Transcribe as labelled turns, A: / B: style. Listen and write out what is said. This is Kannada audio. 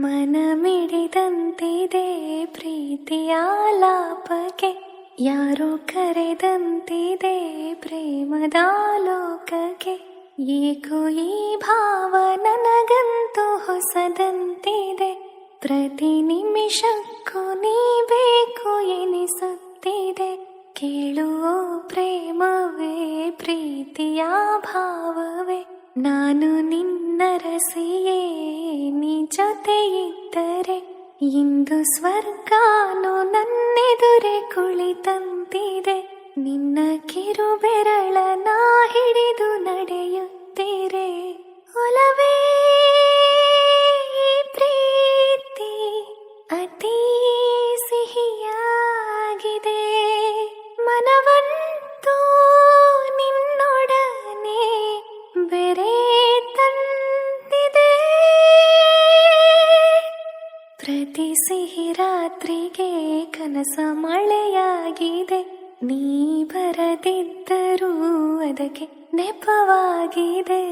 A: ಮನ ಮಿಡಿದಂತಿದೆ ಪ್ರೀತಿಯ ಲಾಪಕ್ಕೆ ಯಾರೋ ಕರೆದಂತಿದೆ ಪ್ರೇಮದ ಲೋಕಕ್ಕೆ. ಏಕೋ ಈ ಭಾವ ನನಗಂತೂ ಹೊಸದಂತಿದೆ. ಪ್ರತಿ ನಿಮಿಷಕ್ಕೂ ನೀ ಬೇಕು ಎನಿಸುತ್ತಿದೆ. ಕೇಳುವ ಪ್ರೇಮವೇ ಪ್ರೀತಿಯ ಭಾವವೇ ನಾನು ನಿನ್ನರಸಿಯೇ ನೀ ಜೊತೆ ಇದ್ದರೆ ಇಂದು ಸ್ವರ್ಗಾನು ನನ್ನೆದುರೆ ಕುಳಿತಂತಿದೆ. ನಿನ್ನ ಕಿರುಬೆರಳ ನಾ ಹಿಡಿದು ನಡೆಯುತ್ತೀರೆ ಒಲವೇ, ಪ್ರೀತಿ, ಅತಿ ಸಿಹಿಯಾಗಿದೆ. ಮನವಂತೂ ಪ್ರತಿ ಸಿಹಿ ರಾತ್ರಿಗೆ ಕನಸ ಮಳೆಯಾಗಿದೆ. ನೀ ಬರದಿದ್ದರೂ ಅದಕ್ಕೆ ನೆಪವಾಗಿದೆ.